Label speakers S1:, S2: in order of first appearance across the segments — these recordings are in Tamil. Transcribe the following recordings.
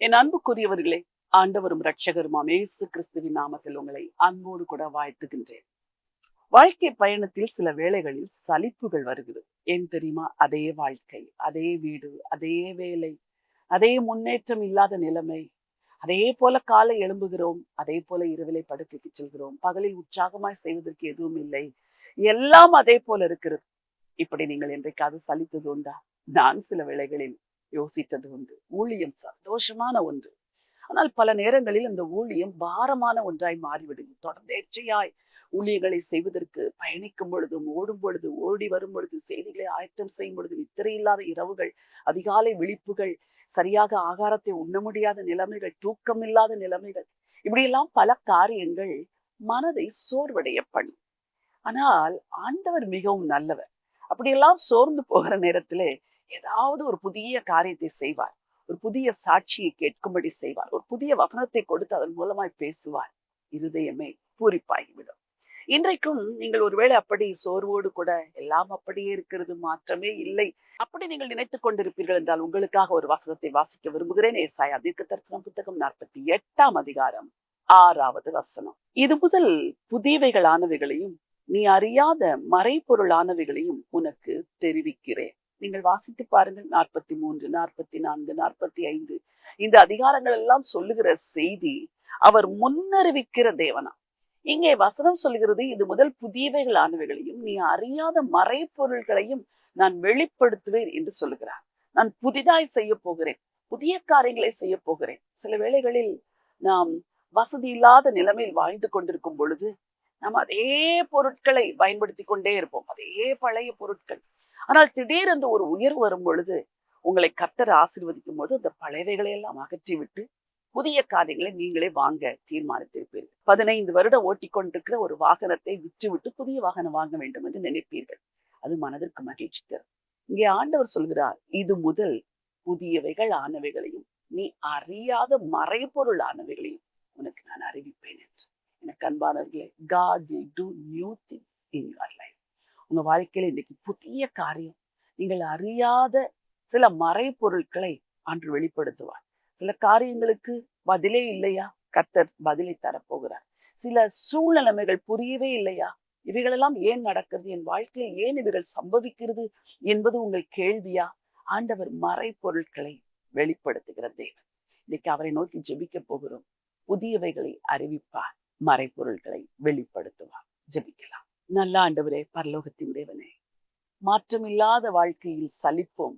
S1: என் அன்புக்குரியவர்களே ஆண்டவரும் இரட்சகருமாம் இயேசு கிறிஸ்துவின் நாமத்தில் உங்களை அன்போடு கூட வாழ்த்துகின்றேன். வாழ்க்கை பயணத்தில் சில வேளைகளில் சலிப்புகள் வருகிறது. ஏன் தெரியுமா? அதே வாழ்க்கை அதே வீடு அதே வேலை அதே முன்னேற்றம் இல்லாத நிலைமை. அதே போல காலை எழும்புகிறோம் அதே போல இரவிலை படுக்கைக்கு செல்கிறோம். பகலில் உற்சாகமாய் செய்வதற்கு எதுவும் இல்லை. எல்லாம் அதே போல இருக்கிறது. இப்படி நீங்கள் என்றைக்காவது சலித்தது உண்டா? நான் சில வேளைகளில் யோசித்தது உண்டு. ஊழியம் சந்தோஷமான ஒன்று. ஆனால் பல நேரங்களில் அந்த ஊழியம் பாரமான ஒன்றாய் மாறிவிடும். தொடர்ந்தேற்றையாய் ஊழியர்களை செய்வதற்கு பயணிக்கும் பொழுதும் ஓடும் பொழுது ஓடி வரும் பொழுது செய்திகளை ஆயத்தம் செய்யும் பொழுது நித்திரை இல்லாத இரவுகள் அதிகாலை விழிப்புகள் சரியாக ஆகாரத்தை உண்ண முடியாத நிலைமைகள் தூக்கம் இல்லாத நிலைமைகள் இப்படியெல்லாம் பல காரியங்கள் மனதை சோர்வடைய பண்ணும் ஆனால் ஆண்டவர் மிகவும் நல்லவர். அப்படியெல்லாம் சோர்ந்து போகிற நேரத்திலே ஏதாவது ஒரு புதிய காரியத்தை செய்வார். ஒரு புதிய சாட்சியை கேட்கும்படி செய்வார். ஒரு புதிய வசனத்தை கொடுத்து அதன் மூலமாய் பேசுவார். இருதயமே பூரிப்பாகிவிடும். இன்றைக்கும் நீங்கள் ஒருவேளை அப்படி சோர்வோடு கூட எல்லாம் அப்படியே இருக்கிறது மாற்றமே இல்லை. அப்படி நீங்கள் நினைத்துக் கொண்டிருப்பீர்கள் என்றால் உங்களுக்காக ஒரு வசனத்தை வாசிக்க விரும்புகிறேன். ஏசாய் அதிர்க்க தரிசனம் புத்தகம் நாற்பத்தி எட்டாம் அதிகாரம் ஆறாவது வசனம். இது முதல் புதியவைகளானவைகளையும் நீ அறியாத மறைபொருளானவைகளையும் உனக்கு தெரிவிக்கிறேன். நீங்கள் வாசித்து பாருங்கள். நாற்பத்தி மூன்று நாற்பத்தி நான்கு நாற்பத்தி ஐந்து இந்த அதிகாரங்கள் எல்லாம் சொல்லுகிற செய்தி அவர் முன்னறிவிக்கிற தேவனா? இங்கே வசனம் சொல்கிறது இது முதல் புதியவைகளானவைகளையும் நீ அறியாத மறைப்பொருள்களையும் நான் வெளிப்படுத்துவேன் என்று சொல்லுகிறார். நான் புதிதாய் செய்ய போகிறேன் புதிய காரியங்களை செய்ய போகிறேன். சில வேளைகளில் நாம் வசதி இல்லாத நிலைமையில் வாழ்ந்து கொண்டிருக்கும் பொழுது நாம் அதே பொருட்களை பயன்படுத்தி கொண்டே இருப்போம். அதே பழைய பொருட்கள் ஆனால் திடீரென்று ஒரு உயர் வரும் பொழுது உங்களை கத்தர் ஆசீர்வதிக்கும் போது அந்த பழையவைகளை எல்லாம் அகற்றி விட்டு புதிய காரியங்களை நீங்களே வாங்க தீர்மானித்திருப்பீர்கள். பதினைந்து வருடம் ஓட்டிக்கொண்டிருக்கிற ஒரு வாகனத்தை விற்றுவிட்டு புதிய வாகனம் வாங்க வேண்டும் என்று நினைப்பீர்கள். அது மனதிற்கு மகிழ்ச்சி தரும். இங்கே ஆண்டவர் சொல்கிறார் இது முதல் புதியவைகள் ஆனவைகளையும் நீ அறியாத மறைபொருள் ஆனவைகளையும் உனக்கு நான் அறிவிப்பேன் என்று. எனக்கு அன்பானவர்களே God will do new thing in your life உங்க வாழ்க்கையில இன்னைக்கு புதிய காரியம். நீங்கள் அறியாத சில மறைபொருட்களை அன்று வெளிப்படுத்துவார். சில காரியங்களுக்கு பதிலே இல்லையா? கர்த்தர் பதிலை தரப்போகிறார். சில சூழ்நிலைமைகள் புரியவே இல்லையா? இவைகளெல்லாம் ஏன் நடக்கிறது? என் வாழ்க்கையில் ஏன் இவைகள் சம்பவிக்கிறது என்பது உங்கள் கேள்வியா? ஆண்டவர் மறைபொருட்களை வெளிப்படுத்துகிற தேவன். இன்னைக்கு அவரை நோக்கி ஜெபிக்க போகிறோம். புதியவைகளை அறிவிப்பார். மறைபொருள்களை வெளிப்படுத்துவார். ஜெபிக்கலாம். நல்ல ஆண்டவரே பரலோகத்தின் தேவனே. மாற்றமில்லாத வாழ்க்கையில் சலிப்பும்.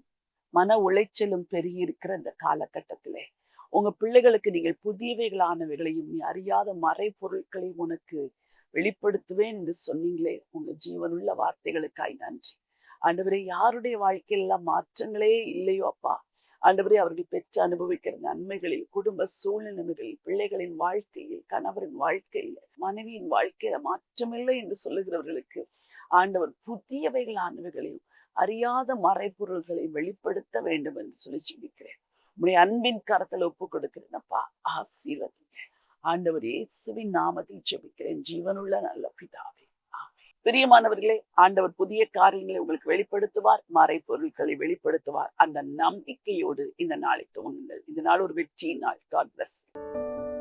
S1: மன உளைச்சலும் பெருகி இருக்கிற இந்த காலகட்டத்திலே. உங்க பிள்ளைகளுக்கு நீங்கள் புதியவைகளானவைகளையும் நீ அறியாத மறைபொருட்களையும் உனக்கு வெளிப்படுத்துவேன் என்று சொன்னீங்களே. உங்க ஜீவனுள்ள வார்த்தைகளுக்காய் நன்றி. ஆண்டவரே யாருடைய வாழ்க்கையில மாற்றங்களே இல்லையோ அப்பா. ஆண்டவரே அவர்கள் பெற்று அனுபவிக்கிற நன்மைகளில் குடும்ப சூழ்நிலைகளில் பிள்ளைகளின் வாழ்க்கையில் கணவரின் வாழ்க்கையில் மனைவியின் வாழ்க்கையில மாற்றமில்லை என்று சொல்லுகிறவர்களுக்கு ஆண்டவர் புதியவைகள் ஆனவைகளையும் அறியாத மறைப்பொருள்களை வெளிப்படுத்த வேண்டும் என்று சொல்லி சிந்திக்கிறேன் உடைய அன்பின் கரத்தில் ஒப்பு கொடுக்கிறேனப்பா ஆசீர்வதிங்க ஆண்டவர் இயேசுவின் நாமத்தை ஜெபிக்கிறேன். ஜீவனுள்ள நல்ல பிதாவே. பிரியமானவர்களே ஆண்டவர் புதிய காரியங்களை உங்களுக்கு வெளிப்படுத்துவார் மறை பொருட்களை வெளிப்படுத்துவார். அந்த நம்பிக்கையோடு இந்த நாளை துவங்குங்கள். இந்த நாள் ஒரு வெற்றியின் நாள். God plus